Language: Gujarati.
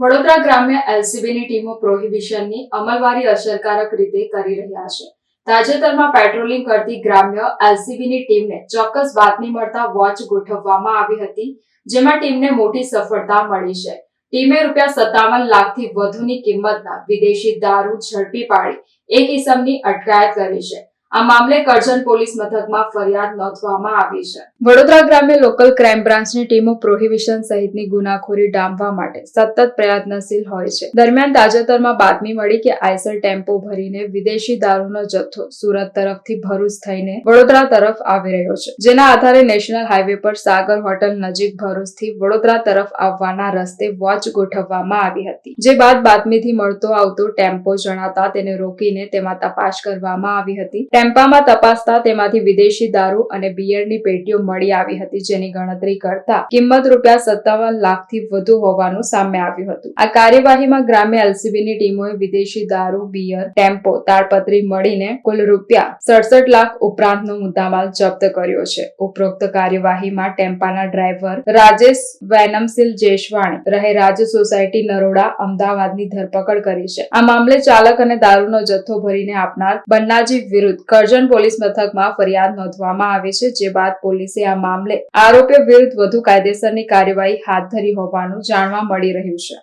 વડોદરા ગ્રામ્ય એલસીબીની ટીમો પ્રોહિબિશનની અમલવારી અસરકારક રીતે કરી રહ્યા છે. તાજેતરમાં પેટ્રોલિંગ કરતી ગ્રામ્ય એલસીબીની ટીમને ચોક્કસ બાતમી મળતા વોચ ગોઠવવામાં આવી હતી, જેમાં ટીમને મોટી સફળતા મળી છે. ટીમે રૂપિયા સત્તાવન લાખથી વધુની કિંમતના વિદેશી દારૂ ઝડપી પાડી, એક ઇસમની અટકાયત કરી છે. આ મામલે કરજણ પોલીસ મથકમાં ફરિયાદ નોંધવામાં આવી છે. વડોદરા ગ્રામ્ય લોકલ ક્રાઇમ બ્રાન્ચની ટીમો પ્રોહિબિશન સહિતની ગુનાખોરી ડામવા માટે સતત પ્રયત્નશીલ હોય છે. દરમિયાન તાજેતરમાં બાતમી મળી કે આઈસર ટેમ્પો ભરીને વિદેશી દારૂનો જથ્થો સુરત તરફથી ભરૂચ થઈને વડોદરા તરફ આવી રહ્યો છે. જેના આધારે નેશનલ હાઈવે પર સાગર હોટલ નજીક ભરૂચથી વડોદરા તરફ આવવાના રસ્તે વોચ ગોઠવવામાં આવી હતી. જે બાદ બાતમીથી મળતો આવતો ટેમ્પો જણાતા તેને રોકીને તેમાં તપાસ કરવામાં આવી હતી. ટેમ્પામાં તપાસતા તેમાંથી વિદેશી દારૂ અને બિયરની પેટીઓ મળી આવી હતી જેની ગણતરી કરતા કિંમત રૂપિયા સત્તાવન લાખથી વધુ હોવાનું સામે આવ્યું હતું. આ કાર્યવાહીમાં ગ્રામ્ય એલસીબીની ટીમોએ વિદેશી દારૂ, બિયર, ટેમ્પો, તાડપત્રી મળીને કુલ રૂપિયા સડસઠ લાખ ઉપરાંતનો મુદ્દામાલ જપ્ત કર્યો છે. ઉપરોક્ત કાર્યવાહીમાં ટેમ્પાના ડ્રાઈવર રાજેશ વેનમસિલ જેશવાણી, રહે રાજ સોસાયટી નરોડા, અમદાવાદની ધરપકડ કરી છે. આ મામલે ચાલક અને દારૂનો જથ્થો ભરીને આપનાર બન્નાજી વિરુદ્ધ કરજણ પોલીસ મથકમાં ફરિયાદ નોંધવામાં આવી છે, જે બાદ પોલીસે આ મામલે આરોપીઓ વિરુદ્ધ વધુ કાયદેસરની કાર્યવાહી હાથ ધરી હોવાનું જાણવા મળી રહ્યું છે.